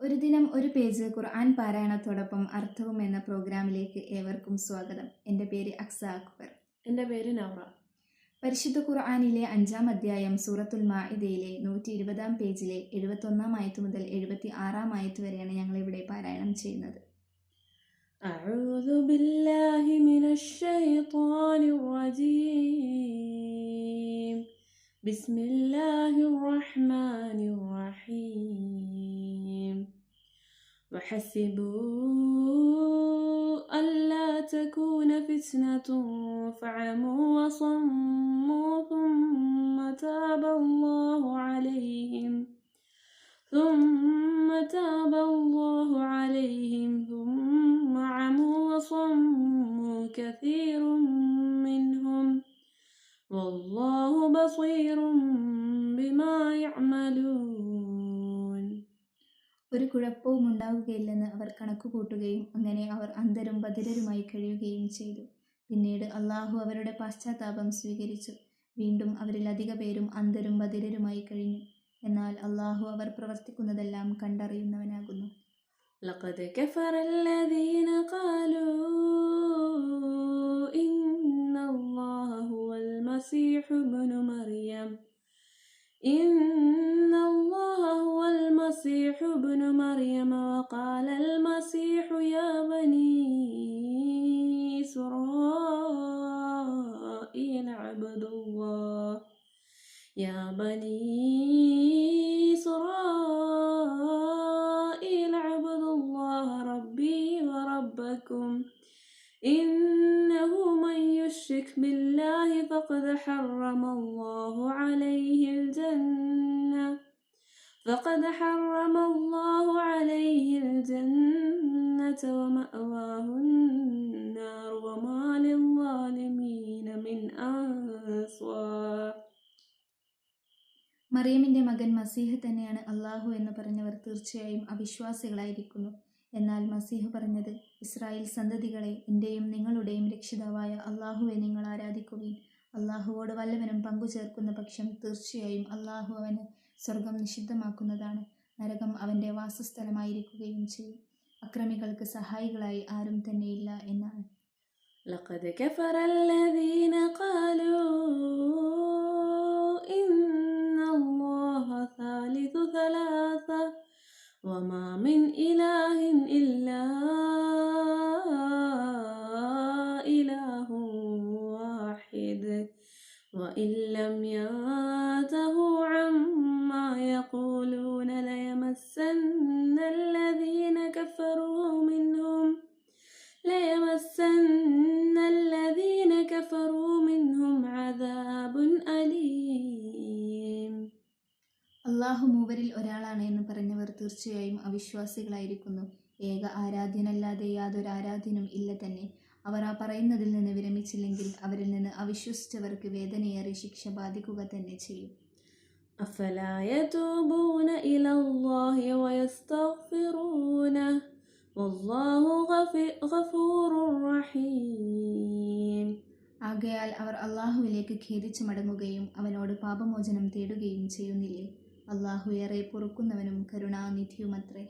ഒരു ദിനം ഒരു പേജ് ഖുർആൻ പാരായണത്തോടൊപ്പം അർത്ഥവും എന്ന പ്രോഗ്രാമിലേക്ക് ഏവർക്കും സ്വാഗതം എൻ്റെ പേര് അക്സ അക്ബർ എൻ്റെ പേര് നൗറ പരിശുദ്ധ ഖുർആനിലെ അഞ്ചാം അധ്യായം സൂറത്തുൽ മാഇദയിലെ നൂറ്റി ഇരുപതാം പേജിലെ എഴുപത്തൊന്നാം ആയത്ത് മുതൽ എഴുപത്തി ആറാം ആയത്ത് വരെയാണ് ഞങ്ങൾ ഇവിടെ പാരായണം ചെയ്യുന്നത് أعوذ بالله من الشيطان الرجيم بسم الله الرحمن الرحيم وحسبوا ألا تكون فتنة فعموا وصموا ثم تاب الله عليهم ثم تاب الله عليهم ഒരു കുഴപ്പവും ഉണ്ടാവുകയില്ലെന്ന് അവർ കണക്കുകൂട്ടുകയും അങ്ങനെ അവർ അന്ധരും ബധിരരുമായി കഴിയുകയും ചെയ്തു പിന്നീട് അള്ളാഹു അവരുടെ പശ്ചാത്താപം സ്വീകരിച്ചു വീണ്ടും അവരിൽ അധിക പേരും അന്ധരും ബധിരരുമായി കഴിഞ്ഞു എന്നാൽ അള്ളാഹു അവർ പ്രവർത്തിക്കുന്നതെല്ലാം കണ്ടറിയുന്നവനാകുന്നു لقد كفر الذين قالوا مريم وقال المسيح يا بني إسرائيل اعبدوا الله. يا بني إسرائيل اعبدوا الله ربي وربكم. إنه من يشرك بالله فقد حرم الله عليه الجنة. فقد حرم الله عليه الجنة ومأواه النار وما للظالمين من أنصار മറിയമിൻ്റെ മകൻ മസീഹ് തന്നെയാണ് അള്ളാഹു എന്ന് പറഞ്ഞവർ തീർച്ചയായും അവിശ്വാസികളായിരിക്കുന്നു എന്നാൽ മസീഹ് പറഞ്ഞത് ഇസ്രായേൽ സന്തതികളെ എൻ്റെയും നിങ്ങളുടെയും രക്ഷിതാവായ അള്ളാഹുവെ നിങ്ങൾ ആരാധിക്കുകയും അള്ളാഹുവോട് വല്ലവനും പങ്കുചേർക്കുന്ന പക്ഷം തീർച്ചയായും അള്ളാഹു അവന് സ്വർഗം നിഷിദ്ധമാക്കുന്നതാണ് നരകം അവൻ്റെ വാസസ്ഥലമായിരിക്കുകയും ചെയ്യും അക്രമികൾക്ക് സഹായികളായി ആരും തന്നെയില്ല എന്നാണ് لقد كفر الذين قالوا إن الله ثالث ثلاثة وما من إله إلا إله واحد وإن لم ينتهوا അള്ളാഹു മൂവരിൽ ഒരാളാണ് എന്ന് പറഞ്ഞവർ തീർച്ചയായും അവിശ്വാസികളായിരിക്കുന്നു. ഏക ആരാധ്യനല്ലാതെ യാതൊരു ആരാധ്യനും ഇല്ല തന്നെ. അവർ ആ പറയുന്നതിൽ നിന്ന് വിരമിച്ചില്ലെങ്കിൽ അവരിൽ നിന്ന് അവിശ്വസിച്ചവർക്ക് വേദനയേറെ ശിക്ഷ ബാധിക്കുക തന്നെ ചെയ്യും. ആകയാൽ അവർ അള്ളാഹുവിലേക്ക് ഖേദിച്ചു മടങ്ങുകയും അവനോട് പാപമോചനം തേടുകയും ചെയ്യുന്നില്ലേ? അള്ളാഹു ഏറെ പൊറുക്കുന്നവനും കരുണാനിധിയുമത്രേ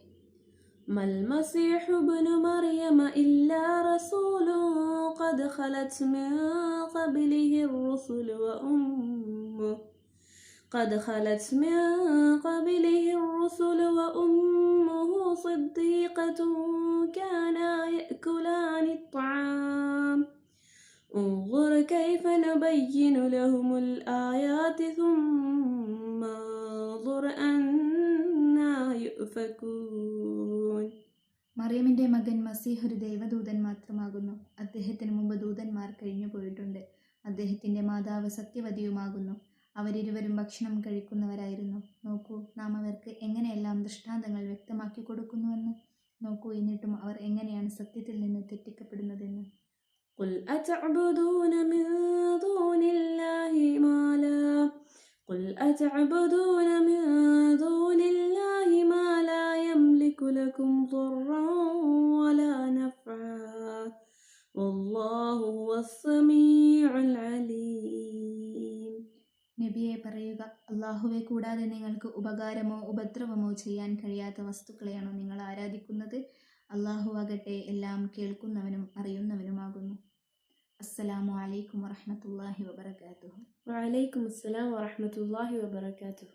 ما المسيح ابن مريم إلا رسول قد خلت من قبله الرسل وأمه قد خلت من قبله الرسل وأمه صديقة كانا يأكلان الطعام انظر كيف نبين لهم الآيات ثم يؤفكون മറിയമിന്റെ മകൻ മസീഹ് ഒരു ദൈവദൂതൻ മാത്രമാകുന്നു അദ്ദേഹത്തിന് മുമ്പ് ദൂതന്മാർ കഴിഞ്ഞു പോയിട്ടുണ്ട് അദ്ദേഹത്തിന്റെ മാതാവ് സത്യവതിയുമാകുന്നു അവരിരുവരും ഭക്ഷണം കഴിക്കുന്നവരായിരുന്നു നോക്കൂ നാം അവർക്ക് എങ്ങനെയെല്ലാം ദൃഷ്ടാന്തങ്ങൾ വ്യക്തമാക്കി കൊടുക്കുന്നുവെന്ന് നോക്കൂ എന്നിട്ടും അവർ എങ്ങനെയാണ് സത്യത്തിൽ നിന്ന് തെറ്റിക്കപ്പെടുന്നതെന്ന് قل أتعبدون من دون الله ما لا قل أتعبدون من دون الله ما لا يملك لكم ضرا ولا نفعا والله هو السميع العليم നബിയെ പറയുക അള്ളാഹുവെ കൂടാതെ നിങ്ങൾക്ക് ഉപകാരമോ ഉപദ്രവമോ ചെയ്യാൻ കഴിയാത്ത വസ്തുക്കളെയാണോ നിങ്ങൾ ആരാധിക്കുന്നത് അള്ളാഹു ആകട്ടെ എല്ലാം കേൾക്കുന്നവനും അറിയുന്നവനുമാകുന്നു അസ്സലാമു അലൈക്കും വറഹ്മത്തുള്ളാഹി വബറകാതുഹു وعليكم السلام ورحمة الله وبركاته